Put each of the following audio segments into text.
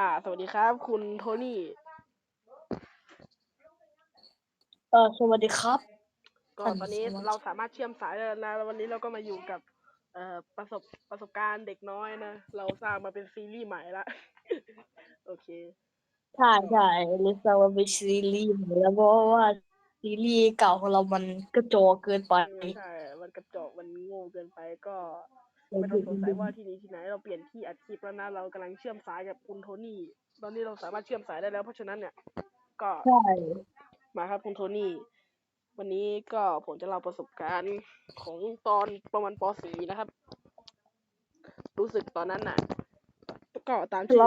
อ่า สวัสดีครับ คุณโทนี่ เออสวัสดีครับ ก็ท่านตอนนี้สวัสดีเราสามารถเชื่อมสายได้แล้วนะแล้ววันนี้เราก็มาอยู่กับเอ่อประสบประสบการณ์เด็กน้อยนะ เราสร้างมาเป็นซีรีส์ใหม่ละ โอเค ใช่ใช่ลิซ่าว่าเป็นซีรีส์ใหม่แล้วเพราะว่าซีรีส์เก่าของเรามันกระจอกเกินไป ใช่ มันกระจอกมันโง่เกินไปก็ ไม่ต้องสงสัยว่าที่นี่ที่ไหนเราเปลี่ยนที่อัดคลิปแล้วนะเรากำลังเชื่อมสายกับคุณโทนี่ ตอนนี้เราสามารถเชื่อมสายได้แล้ว เพราะฉะนั้นเนี่ย ก็ใช่มาครับคุณโทนี่ วันนี้ก็ผมจะเล่าประสบการณ์ของตอนประมาณป .4 นะครับ รู้สึกตอนนั้นน่ะ ก็ตามชื่อ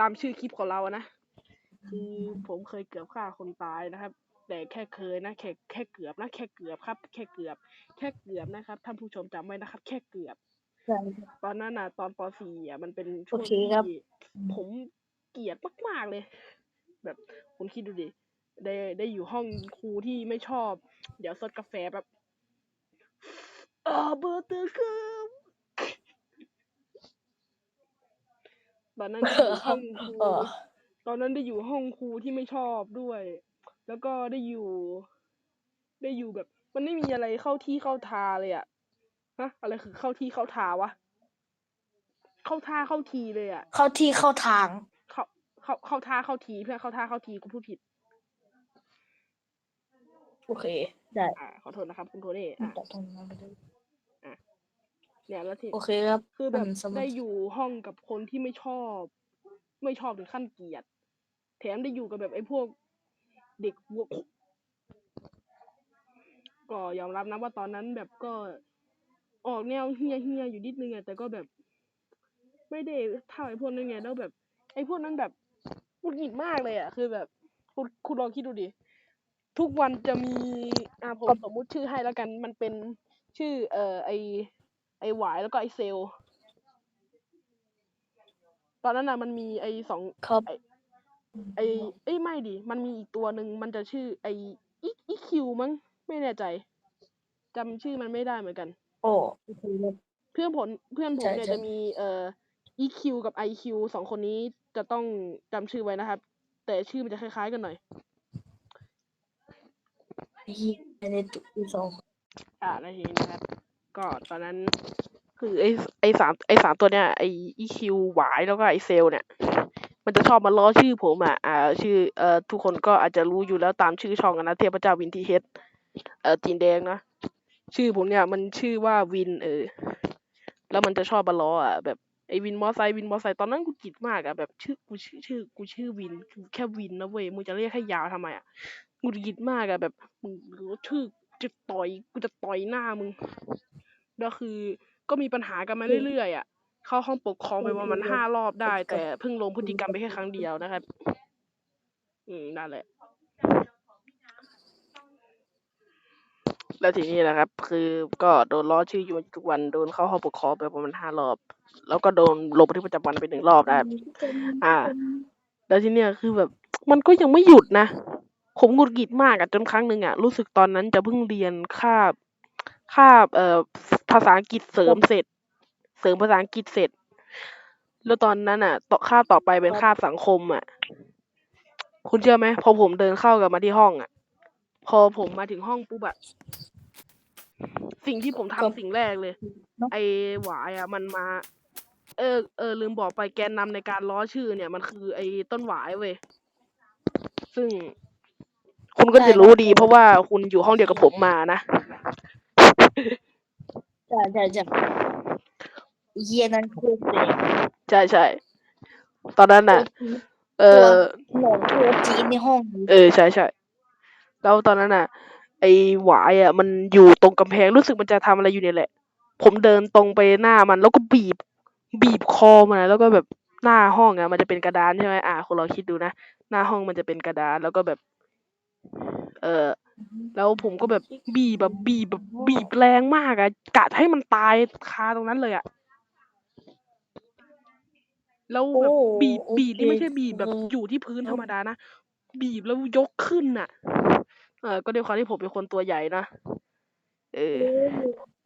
ตามชื่อคลิปของเราอะนะคือผมเคยเกือบฆ่าคนตายนะครับแต่แค่เคยนะแค่แค่เกือบนะแค่เกือบครับ แค่เกือบ แค่เกือบนะครับท่านผู้ชมจำไว้นะครับ แค่เกือบ ใช่ ตอนนั้นน่ะ ตอนป .4 อะมันเป็นช่วงโอเคที่ครับ ผมเกลียดมากๆเลย แบบคุณคิดดูดิได้ได้อยู่ห้องครูที่ไม่ชอบ เดี๋ยวซดกาแฟแบบเออเบอร์เตอร์ครับตอนนั้นได้อยู่ห้องครู เออ ตอนนั้นได้อยู่ห้องครูที่ไม่ชอบด้วย แล้วก็ได้อยู่ ได้อยู่แบบ มันไม่มีอะไรเข้าที่เข้าทาเลยอะ ฮะอะไรคือเข้าที่เข้าทาวะ เข้าท่าเข้าทีเลยอะเข้าที่เข้าทาง เข้าเข้าเข้าท่าเข้าทีเพื่อนเข้าท่าเข้าทีกูพูดผิดโอเค ได้อ่าขอโทษนะครับ คุณโทนี่อะตัดตรงนั้นไปเลยเนี่ยแล้วทีโอเคครับคือแบบท่านสมาได้ชิกอยู่ห้องกับคนที่ไม่ชอบ ไม่ชอบถึงขั้นเกลียด แถมได้อยู่กับแบบไอ้พวกเด็กพวกก็ยอมรับนะว่าตอนนั้นแบบก็ ออกแนวเฮียเฮียอยู่นิดนึงอะแต่ก็แบบ ไม่ได้เท่าไอ้พวกนั้นไงแล้วแบบ ไอ้พวกนั้นแบบหงุดหงิดมากเลยอะคือแบบ คุณคุณลองคิดดูดิทุกวันจะมีอ่าผมสมมุติชื่อให้แล้วกัน มันเป็นชื่อ เอ่อไอไอหวายแล้วก็ไอเซลตอนนั้นน่ะมันมีไอสองครับไอไอเอ้ยไม่ดิมันมีอีกตัวหนึ่งมันจะชื่อไออีอีคิวมั้งไม่แน่ใจจำชื่อมันไม่ได้เหมือนกัน โอ้โอเคครับเพื่อนผมเพื่อนผมใช่เนี่ยใช่ จะมีเอ่อ EQ กับ IQ สองคนนี้จะต้องจำชื่อไว้นะครับ แต่ชื่อมันจะคล้ายๆกันหน่อย ที่ในตัวที่สองอ่าแล้วทีนี้นะครับ ก็ตอนนั้นคือไอไอสามไอสามตัวเนี้ยไอ EQ หวายแล้วก็ไอเซลเนี่ย มันจะชอบมาล้อชื่อผมอะอ่า ชื่อเอ่อทุกคนก็อาจจะรู้อยู่แล้วตามชื่อช่องอะนะเทพเจ้าวินทีเฮดเอ่อจีนแดงนะ ชื่อผมเนี่ยมันชื่อว่าวิน เออ แล้วมันจะชอบมาล้ออะแบบไอวินมอไซค์วินมอไซค์ตอนนั้นกูจิตมากอะแบบชื่อกูชื่อชื่อกูชื่อวินกูแค่วินนะเว้ยมึงจะเรียกให้ยาวทำไมอะกูจิตมากอะแบบมึงรู้ชื่อจะต่อยกูจะต่อยหน้ามึงแล้วคือก็มีปัญหากันมาเรื่อยๆอะเข้าห้องปกครองไปประมาณห้ารอบได้ แต่เพิ่งลงพฤติกรรมไปแค่ครั้งเดียวนะครับ อืมนั่นแหละ แล้วทีนี้นะครับ คือก็โดนล้อชื่ออยู่ทุกวันโดนเข้าห้องปกครองไปประมาณห้ารอบ แล้วก็โดนลงบันทึกประจำวันไปหนึ่งรอบนะครับอ่า แล้วทีเนี้ยคือแบบมันก็ยังไม่หยุดนะผมหงุดหงิดมากอะจนครั้งหนึ่งอะรู้สึกตอนนั้นจะเพิ่งเรียนคาบคาบเอ่อภาษาอังกฤษเสริมเสร็จ เสริมภาษาอังกฤษเสร็จ แล้วตอนนั้นอะต่อคาบต่อไปเป็นคาบสังคมอะคุณเชื่อไหมพอผมเดินเข้ากลับมาที่ห้องอะพอผมมาถึงห้องปุ๊บอะ สิ่งที่ผมทำสิ่งแรกเลย ไอหวายอะมันมา เออ เออ ลืมบอกไปแกนนำในการล้อชื่อเนี่ยมันคือไอต้นหวายเว้ย ซึ่ง คุณก็จะรู้ดี เพราะว่าคุณอยู่ห้องเดียวกับผมมานะใช่ใช่ใช่เยียนั้นโคตรเจ๋งใช่ใช่ ตอนนั้นน่ะ เออ หลงโคตรจีนในห้องเออใช่ใช่แล้วตอนนั้นน่ะ ไอหวายอะมันอยู่ตรงกำแพงรู้สึกมันจะทำอะไรอยู่เนี่ยแหละ ผมเดินตรงไปหน้ามันแล้วก็บีบ บีบคอมันอะแล้วก็แบบหน้าห้องอะมันจะเป็นกระดานใช่ไหมอ่าคุณลองคิดดูนะหน้าห้องมันจะเป็นกระดานแล้วก็แบบ เออแล้วผมก็แบบบีบแบบบีบแบบบีบแรงมากอะกะให้มันตายคาตรงนั้นเลยอะแล้วแบบบีบบีบนี่ไม่ใช่บีบแบบอยู่ที่พื้นธรรมดานะบีบแล้วยกขึ้นน่ะเออก็ด้วยความที่ผมเป็นคนตัวใหญ่นะ เออ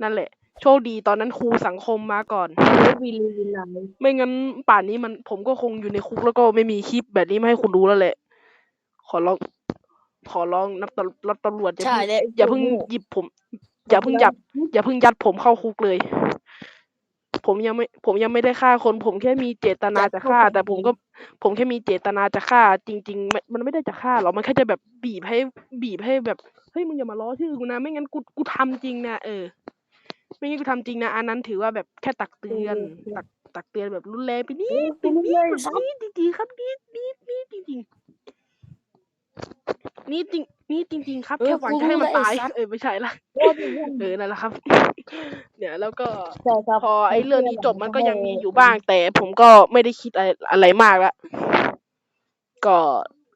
นั่นแหละ โชคดีตอนนั้นครูสังคมมาก่อนไม่มีลีลาไม่งั้นป่านนี้มันผมก็คงอยู่ในคุกแล้วก็ไม่มีคลิปแบบนี้มาให้คุณรู้แล้วแหละ ขอร้อง ขอร้องนับตำรับตำรวจอย่าใช่เพิ่งแล้วอย่าเพิ่งหยิบผม อย่าเพิ่งยับอย่าเพิ่งยัดผมเข้าคุกเลย ผมยังไม่ผมยังไม่ได้ฆ่าคน ผมแค่มีเจตนาจะฆ่า แต่ผมก็ผมแค่มีเจตนาจะฆ่า จริงๆไม่มันไม่ได้จะฆ่าหรอกมันแค่จะแบบบีบให้บีบให้แบบเฮ้ยมึงอย่ามาล้อชื่อกูนะ ไม่งั้นกูกูทำจริงนะเออ ไม่งั้นกูทำจริงนะอันนั้นถือว่าแบบแค่ตักเตือนตักตักเตือนแบบรุนแรงไปนิดไปเรื่อยๆซับนิดจริงๆครับนิดนิดนิดจริงๆ นี่จริงนี่จริง ๆ ครับแค่หวังจะให้มันตายเออไม่ใช่ละเออนั่นแหละครับ เนี่ยแล้วก็ใช่ครับพอไอ้เรื่องนี้จบมันก็ยังมีอยู่บ้าง แต่ผมก็ไม่ได้คิดอะไรอะไรมากละก็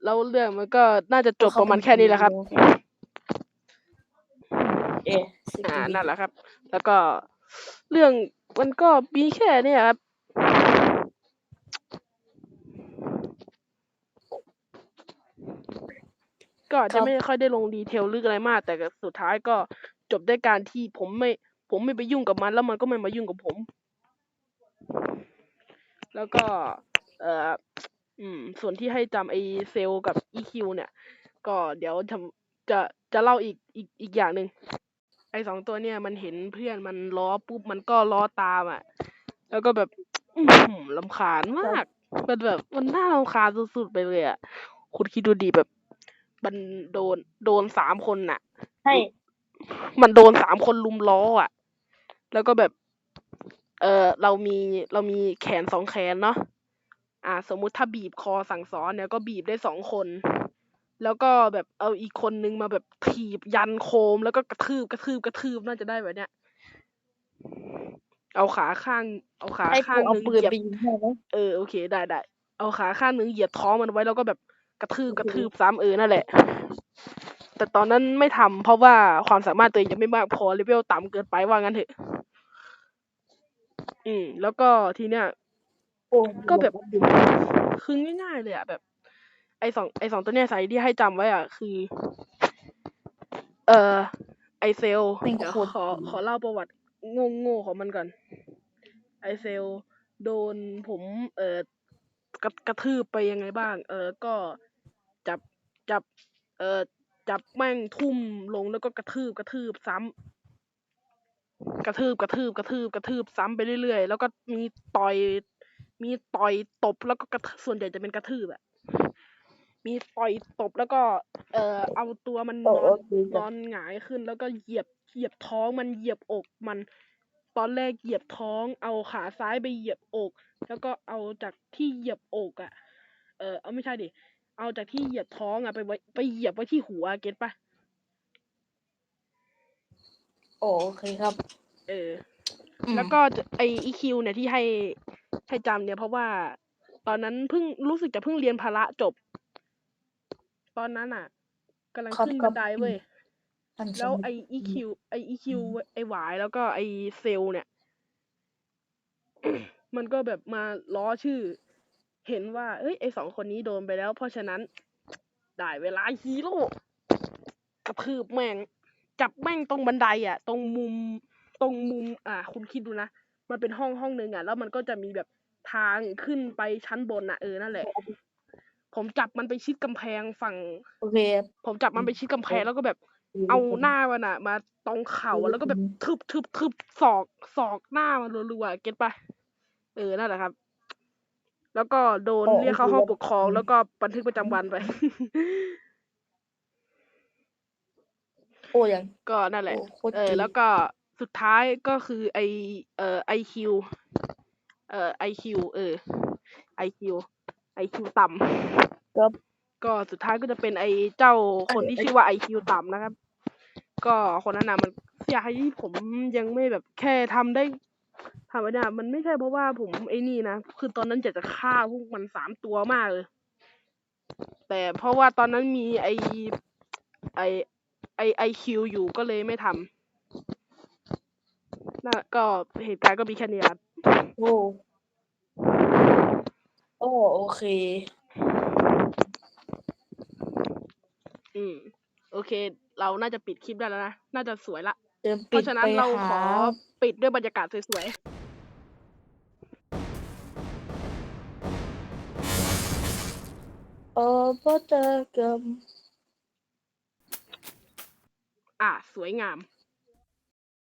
แล้วเรื่องมันก็น่าจะจบประมาณแค่นี้แหละครับ เอ๊ะอ่านั่นแหละครับ แล้วก็เรื่องมันก็มีแค่เนี้ครับ ก็อาจจะไม่ค่อยได้ลงดีเทลลึกอะไรมาก แต่ก็สุดท้ายก็จบด้วยการที่ผมไม่ ผมไม่ไปยุ่งกับมัน แล้วมันก็ไม่มายุ่งกับผม แล้วก็ เอ่อ อืม ส่วนที่ให้จำไอเซลกับ EQ เนี่ย ก็เดี๋ยวจะจะจะเล่าอีกอีกอีกอย่างหนึ่งไอสองตัวเนี่ยมันเห็นเพื่อนมันล้อปุ๊บมันก็ล้อตามอะ แล้วก็แบบอืมลำคาญมาก มันแบบมันน่ารำคาญสุดๆไปเลยอะ คุณคิดดูดีแบบ มันโดนโดนสามคนน่ะให้มันโดนสามคนลุมล้ออะ แล้วก็แบบ เออเรามีเรามีแขนสองแขนเนาะอ่า สมมุติถ้าบีบคอสั่งสอนเนี่ยก็บีบได้สองคน แล้วก็แบบเอาอีกคนนึงมาแบบถีบยันโคมแล้วก็กระทืบกระทืบกระทืบน่าจะได้แบบเนี้ยเอาขาข้าง เอาขาให้ข้ากูงเอานึงปืเหนยียบไปยิงให้ไหมเออโอเคได้ได้เอาขาข้างนึงเหยียบท้องมันไว้แล้วก็แบบ กระทืบกระทืบซ้ำเออนั่นแหละ แต่ตอนนั้นไม่ทำเพราะว่าความสามารถตัวเองยังไม่มากพอเลเวลต่ำเกินไปว่างั้นเถอะ อืม แล้วก็ทีเนี้ยโอ้ก็แบบคือง่ายๆเลยอะแบบ ไอสองไอสองตัวเนี้ยสายที่ให้จำไว้อะคือ เอ่อไอเซลเดี๋ยวขอขอเล่าประวัติโง่ๆของมันก่อน ไอเซลโดนผม เอ่อ กระกระทืบไปยังไงบ้าง เออ ก็จับจับ เอ่อจับแม่งทุ่มลงแล้วก็กระทืบกระทืบซ้ำกระทืบกระทืบกระทืบกระทืบซ้ำไปเรื่อยๆ แล้วก็มีต่อย มีต่อยตบแล้วก็กระทืบส่วนใหญ่จะเป็นกระทืบอะมีต่อยตบแล้วก็ เอ่อเอาตัวมันนโอ้อนโอเคนอนหงายขึ้น แล้วก็เหยียบเหยียบท้องมันเหยียบอกมัน ตอนแรกเหยียบท้อง เอาขาซ้ายไปเหยียบอก แล้วก็เอาจากที่เหยียบอกอะเออเอาไม่ใช่ดิ เอาจากที่เหยียบท้องอะไปไว้ไปเหยียบไว้ที่หัวเก็ตปะโอ้โอเคครับ เอออืมแล้วก็จะไอ EQ เนี่ยที่ให้ให้จำเนี่ยเพราะว่า ตอนนั้นเพิ่งรู้สึกจะเพิ่งเรียนพละจบ ตอนนั้นอะกำลังครับขึ้นครับับนไดเว้ย ท่านแล้วสมไอ EQ ไอ EQ ไอหวายแล้วก็ไอเซลเนี่ย มันก็แบบมาล้อชื่อ เห็นว่าเอ้ยไอสองคนนี้โดนไปแล้ว เพราะฉะนั้น ได้เวลาฮีโร่กระทืบแม่ง จับแม่งตรงบันไดอะ ตรงมุม ตรงมุม อ่า คุณคิดดูนะ มันเป็นห้องห้องหนึ่งอะ แล้วมันก็จะมีแบบทางขึ้นไปชั้นบนอะเออนั่นแหละ ผมจับมันไปชิดกำแพงฝั่ง โอเค ผมจับมันไปชิดกำแพงแล้วก็แบบ เอาหน้ามันอะมาตรงเข่าอะแล้วก็แบบทึบทึบทึบศอกศอกหน้ามันรัวๆเก็ตปะเออนั่นแหละครับ แล้วก็โดนเรียกเข้าห้องปกครอง แล้วก็บันทึกประจำวันไป โอ้ยัง ก็นั่นแหละ โอ้โคตรเออ จีแล้วก็สุดท้ายก็คือไอเอ่อไอคิวเอ่อไอคิวเออไอคิวไอคิวต่ำครับ ก็สุดท้ายก็จะเป็นไอเจ้าคนที่ไอ้ชื่อว่าไอคิวต่ำนะครับ ก็คนนั้นนะมันอยากให้ผมยังไม่แบบแค่ทำได้ทำไว้เนี่ยมันไม่ใช่เพราะว่าผมไอ้นี่นะคือตอนนั้นอยากจะฆ่าพวกมันสามตัวมากเลย แต่เพราะว่าตอนนั้นมีไอไอไอไอคิวอยู่ก็เลยไม่ทำน่ะก็เหตุการณ์ก็มีแค่นี้ครับโอ้โอ้โอเค อืม โอเค เราน่าจะปิดคลิปได้แล้วนะ น่าจะสวยละเดินเพปิดราะฉะนั้ไปนเราหาขอปิดด้วยบรรยากาศสวยโอ้พ่อเจอกับๆอะ สวยงาม